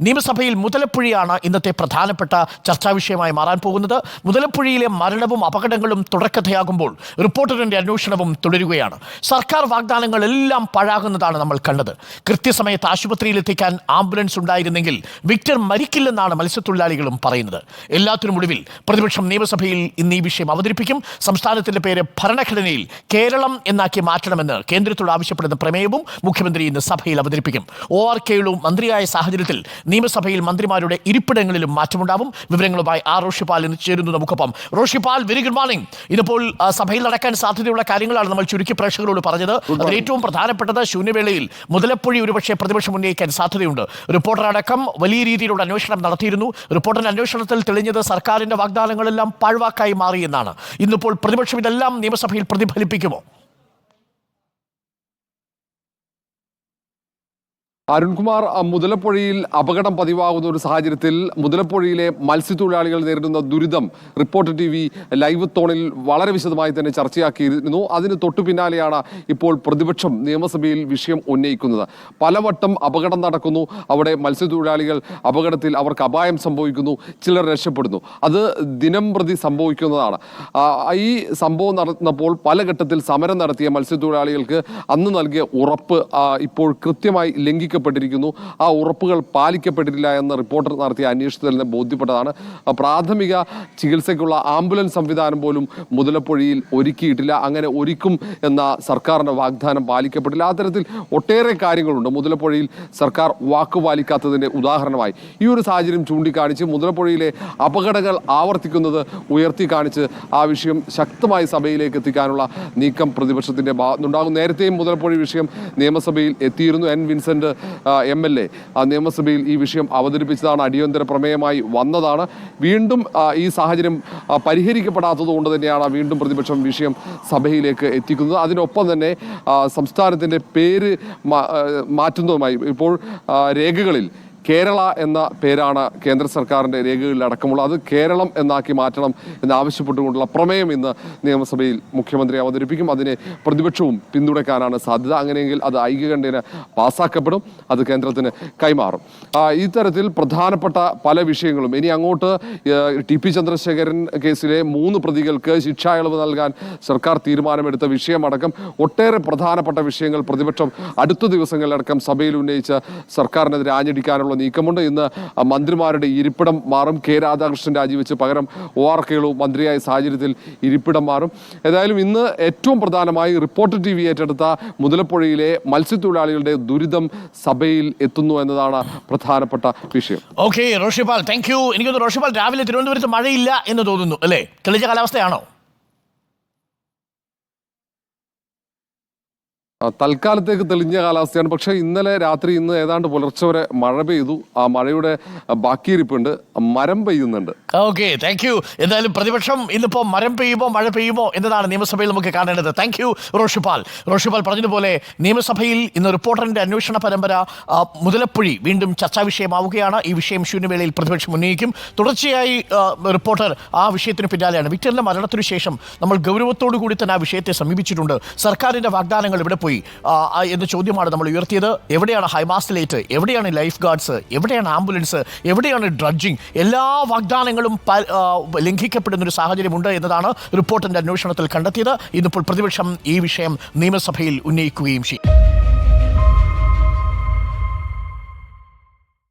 നിയമസഭയിൽ മുതലപ്പുഴയാണ് ഇന്നത്തെ പ്രധാനപ്പെട്ട ചർച്ചാ വിഷയമായി മാറാൻ പോകുന്നത്. മുതലപ്പുഴയിലെ മരണവും അപകടങ്ങളും തുടക്കഥയാകുമ്പോൾ റിപ്പോർട്ടറിന്റെ അന്വേഷണവും തുടരുകയാണ്. സർക്കാർ വാഗ്ദാനങ്ങളെല്ലാം പാഴാകുന്നതാണ് നമ്മൾ കണ്ടത്. കൃത്യസമയത്ത് ആശുപത്രിയിൽ എത്തിക്കാൻ ആംബുലൻസ് ഉണ്ടായിരുന്നെങ്കിൽ വിക്ടർ മരിക്കില്ലെന്നാണ് മത്സ്യത്തൊഴിലാളികളും പറയുന്നത്. എല്ലാത്തിനും ഒടുവിൽ പ്രതിപക്ഷം നിയമസഭയിൽ ഇന്ന് ഈ വിഷയം അവതരിപ്പിക്കും. സംസ്ഥാനത്തിന്റെ പേര് ഭരണഘടനയിൽ കേരളം എന്നാക്കി മാറ്റണമെന്ന് കേന്ദ്രത്തോട് ആവശ്യപ്പെടുന്ന പ്രമേയവും മുഖ്യമന്ത്രി ഇന്ന് സഭയിൽ അവതരിപ്പിക്കും. ഒ ആർ കെയുടെ മന്ത്രിയായ സാഹചര്യത്തിൽ നിയമസഭയിൽ മന്ത്രിമാരുടെ ഇരിപ്പിടങ്ങളിലും മാറ്റമുണ്ടാവും. വിവരങ്ങളുമായി ആ റോഷിപാൽ ഇന്ന് ചേരുന്നു നമുക്കൊപ്പം. റോഷിപാൽ വെരി ഗുഡ് മോർണിംഗ് ഇതിപ്പോൾ സഭയിൽ നടക്കാൻ സാധ്യതയുള്ള കാര്യങ്ങളാണ് നമ്മൾ ചുരുക്കി പ്രേക്ഷകരോട് പറഞ്ഞത്. അതിൽ ഏറ്റവും പ്രധാനപ്പെട്ടത് ശൂന്യവേളയിൽ മുതലപ്പൊഴി ഒരുപക്ഷെ പ്രതിപക്ഷം ഉന്നയിക്കാൻ സാധ്യതയുണ്ട്. റിപ്പോർട്ടർ അടക്കം വലിയ രീതിയിലുള്ള അന്വേഷണം നടത്തിയിരുന്നു. റിപ്പോർട്ടറിന്റെ അന്വേഷണത്തിൽ തെളിഞ്ഞത് സർക്കാരിന്റെ വാഗ്ദാനങ്ങളെല്ലാം പാഴ്വാക്കായി മാറിയെന്നാണ് ഇന്നിപ്പോൾ പ്രതിപക്ഷം ഇതെല്ലാം നിയമസഭയിൽ പ്രതിഫലിപ്പിക്കുമോ? അരുൺകുമാർ മുതലപ്പുഴയിൽ അപകടം പതിവാകുന്ന ഒരു സാഹചര്യത്തിൽ മുതലപ്പുഴയിലെ മത്സ്യത്തൊഴിലാളികൾ നേരിടുന്ന ദുരിതം റിപ്പോർട്ടർ ടി വി ലൈവ് തോണിൽ വളരെ വിശദമായി തന്നെ ചർച്ചയാക്കിയിരുന്നു. അതിന് തൊട്ടു പിന്നാലെയാണ് ഇപ്പോൾ പ്രതിപക്ഷം നിയമസഭയിൽ വിഷയം ഉന്നയിക്കുന്നത്. പലവട്ടം അപകടം നടക്കുന്നു. അവിടെ മത്സ്യത്തൊഴിലാളികൾ അപകടത്തിൽ അവർക്ക് അപായം സംഭവിക്കുന്നു. ചിലർ രക്ഷപ്പെടുന്നു. അത് ദിനം പ്രതി സംഭവിക്കുന്നതാണ്. ഈ സംഭവം നടന്നപ്പോൾ പല ഘട്ടത്തിൽ സമരം നടത്തിയ മത്സ്യത്തൊഴിലാളികൾക്ക് അന്ന് നൽകിയ ഉറപ്പ് ഇപ്പോൾ കൃത്യമായി ലംഘിക്കപ്പെട്ടിരിക്കുന്നു ആ ഉറപ്പുകൾ പാലിക്കപ്പെട്ടിട്ടില്ല എന്ന് റിപ്പോർട്ടർ നടത്തിയ അന്വേഷണത്തിൽ നിന്ന് ബോധ്യപ്പെട്ടതാണ്. പ്രാഥമിക ചികിത്സയ്ക്കുള്ള ആംബുലൻസ് സംവിധാനം പോലും മുതലപ്പുഴയിൽ ഒരുക്കിയിട്ടില്ല. അങ്ങനെ ഒരുക്കും എന്ന സർക്കാരിന്റെ വാഗ്ദാനം പാലിക്കപ്പെട്ടില്ല. അത്തരത്തിൽ ഒട്ടേറെ കാര്യങ്ങളുണ്ട്. മുതലപ്പുഴയിൽ സർക്കാർ വാക്ക് പാലിക്കാത്തതിന്റെ ഉദാഹരണമായി ഈ ഒരു സാഹചര്യം ചൂണ്ടിക്കാണിച്ച് മുതലപ്പുഴയിലെ അപകടങ്ങൾ ആവർത്തിക്കുന്നത് ഉയർത്തി കാണിച്ച് ആ വിഷയം ശക്തമായി സഭയിലേക്ക് എത്തിക്കാനുള്ള നീക്കം പ്രതിപക്ഷത്തിന്റെ ഭാഗത്തുനിന്നുണ്ടാകും. നേരത്തെയും മുതലപ്പുഴ വിഷയം നിയമസഭയിൽ എത്തിയിരുന്നു. N. Vincent M L A. നിയമസഭയിൽ ഈ വിഷയം അവതരിപ്പിച്ചതാണ്. അടിയന്തര പ്രമേയമായി വന്നതാണ്. വീണ്ടും ഈ സാഹചര്യം പരിഹരിക്കപ്പെടാത്തത് കൊണ്ട് തന്നെയാണ് വീണ്ടും പ്രതിപക്ഷം വിഷയം സഭയിലേക്ക് എത്തിക്കുന്നത്. അതിനൊപ്പം തന്നെ സംസ്ഥാനത്തിന്റെ പേര് മാറ്റുന്നതുമായി ഇപ്പോൾ രേഖകളിൽ കേരള എന്ന പേരാണ് കേന്ദ്ര സർക്കാരിന്റെ രേഖകളിൽ അടക്കമുള്ള. അത് കേരളം എന്നാക്കി മാറ്റണം എന്നാവശ്യപ്പെട്ടുകൊണ്ടുള്ള പ്രമേയം ഇന്ന് നിയമസഭയിൽ മുഖ്യമന്ത്രി അവതരിപ്പിക്കും. അതിനെ പ്രതിപക്ഷവും പിന്തുണയ്ക്കാനാണ് സാധ്യത. അങ്ങനെയെങ്കിൽ അത് ഐക്യകണ്ഠേന പാസ്സാക്കപ്പെടും അത് കേന്ദ്രത്തിന് കൈമാറും. ഇത്തരത്തിൽ പ്രധാനപ്പെട്ട പല വിഷയങ്ങളും ഇനി അങ്ങോട്ട് ടി പി ചന്ദ്രശേഖരൻ കേസിലെ മൂന്ന് പ്രതികൾക്ക് ശിക്ഷാ ഇളവ് നൽകാൻ സർക്കാർ തീരുമാനമെടുത്ത വിഷയമടക്കം ഒട്ടേറെ പ്രധാനപ്പെട്ട വിഷയങ്ങൾ പ്രതിപക്ഷം അടുത്ത ദിവസങ്ങളിലടക്കം സഭയിൽ ഉന്നയിച്ച് സർക്കാരിനെതിരെ ആഞ്ഞടിക്കാനുള്ള നീക്കമുണ്ട്. ഇന്ന് മന്ത്രിമാരുടെ ഇരിപ്പിടം മാറും. കെ രാധാകൃഷ്ണൻ രാജിവെച്ച് പകരം ഒ ആർ കേളു മന്ത്രിയായ സാഹചര്യത്തിൽ ഇരിപ്പിടം മാറും. ഏതായാലും ഇന്ന് ഏറ്റവും പ്രധാനമായി റിപ്പോർട്ടർ ടി വി ഏറ്റെടുത്ത മുതലപ്പുഴയിലെ മത്സ്യത്തൊഴിലാളികളുടെ ദുരിതം സഭയിൽ എത്തുന്നു എന്നതാണ് പ്രധാനപ്പെട്ട വിഷയം. ഓക്കെ റോഷിപാൽ താങ്ക് യു എനിക്കൊന്ന് റോഷിപാൽ രാവിലെ തിരുവനന്തപുരത്ത് മഴയില്ല എന്ന് തോന്നുന്നു അല്ലേ? തെളിച്ച കാലാവസ്ഥയാണോ? തൽക്കാലത്തേക്ക് തെളിഞ്ഞ കാലാവസ്ഥയാണ്. പക്ഷേ ഇന്നലെ രാത്രി ഇന്ന് ഏതാണ്ട് പുലർച്ചെ വരെ മഴ പെയ്തു. ആ മഴയുടെ ബാക്കി ബാക്കിയിരിപ്പുണ്ട്. മരം പെയ്യുന്നുണ്ട്. ഓക്കെ താങ്ക് യു എന്തായാലും പ്രതിപക്ഷം ഇന്നിപ്പോ മരം പെയ്യുമോ മഴ പെയ്യുമോ എന്നതാണ് നിയമസഭയിൽ നമുക്ക് കാണേണ്ടത്. താങ്ക് യു റോഷിപാൽ റോഷിപാൽ പറഞ്ഞതുപോലെ നിയമസഭയിൽ ഇന്ന് റിപ്പോർട്ടറിന്റെ അന്വേഷണ പരമ്പര മുതലപ്പുഴി വീണ്ടും ചർച്ചാ വിഷയമാവുകയാണ്. ഈ വിഷയം ശൂന്യവേളയിൽ പ്രതിപക്ഷം ഉന്നയിക്കും. തുടർച്ചയായി റിപ്പോർട്ടർ ആ വിഷയത്തിന് പിന്നാലെയാണ്. വിക്ടറിന്റെ മരണത്തിനു ശേഷം നമ്മൾ ഗൗരവത്തോടു കൂടി തന്നെ ആ വിഷയത്തെ സമീപിച്ചിട്ടുണ്ട്. സർക്കാരിന്റെ വാഗ്ദാനങ്ങൾ ഇവിടെ പോയി ആ, എന്ന ചോദ്യമാണ് നമ്മൾ ഉയർത്തിയത്. എവിടെയാണ് ഹൈമാസ്റ്റിലേറ്റ് എവിടെയാണ് ലൈഫ് ഗാർഡ്സ്? എവിടെയാണ് ആംബുലൻസ്? എവിടെയാണ് ഡ്രഡ്ജിങ്? എല്ലാ വാഗ്ദാനങ്ങളും ലംഘിക്കപ്പെടുന്ന ഒരു സാഹചര്യമുണ്ട് എന്നതാണ് റിപ്പോർട്ടിന്റെ അന്വേഷണത്തിൽ കണ്ടെത്തിയത്. ഇന്നിപ്പോൾ പ്രതിപക്ഷം ഈ വിഷയം നിയമസഭയിൽ ഉന്നയിക്കുകയും ചെയ്യും.